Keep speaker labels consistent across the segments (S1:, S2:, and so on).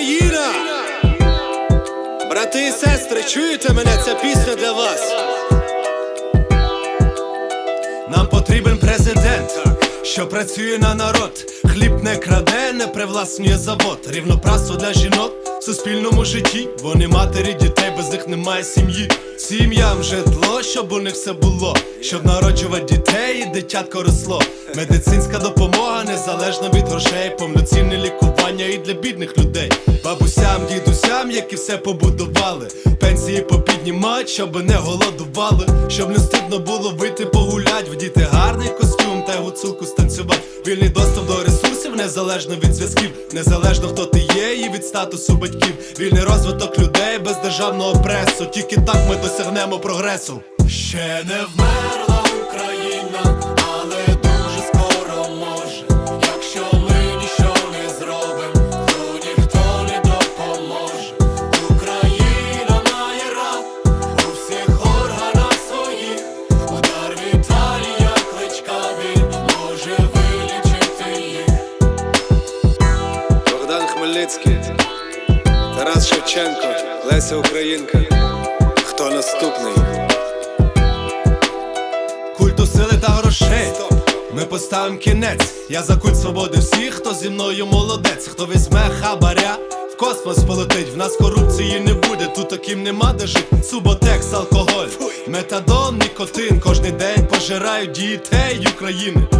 S1: Україна! Брати і сестри, чуєте мене? Ця пісня для вас. Нам потрібен президент, що працює на народ. Хліб не краде, не привласнює завод. Рівноправство для жінок в суспільному житті. Вони матері дітей, без них немає сім'ї. Сім'ям житло, щоб у них все було, щоб народжувати дітей, і дитятко росло. Медицинська допомога незалежно від грошей. Повноцінне лікування і для бідних людей. Бабусям, дідусям, які все побудували. Пенсії попіднімать, щоб не голодували. Щоб не стидно було вийти погулять, вдіти гарний костюм та гуцулку станцювати. Вільний доступ до ресурсів, незалежно від зв'язків, незалежно хто ти є, і від статусу батьків. Вільний розвиток людей без державного пресу. Тільки так ми досягнемо прогресу. Ще не вмерла
S2: Хмельницький, Тарас Шевченко, Леся Українка. Хто наступний?
S1: Культу сили та грошей. Ми поставим кінець. Я за культ свободи всіх, хто зі мною молодець, хто візьме хабаря. В космос полетить, в нас корупції не буде, тут таким нема де жить. Суботекс, алкоголь, метадон, нікотин. Кожний день пожирають дітей України.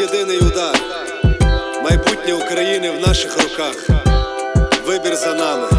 S2: Єдиний удар. Майбутнє України в наших руках. Вибір за нами.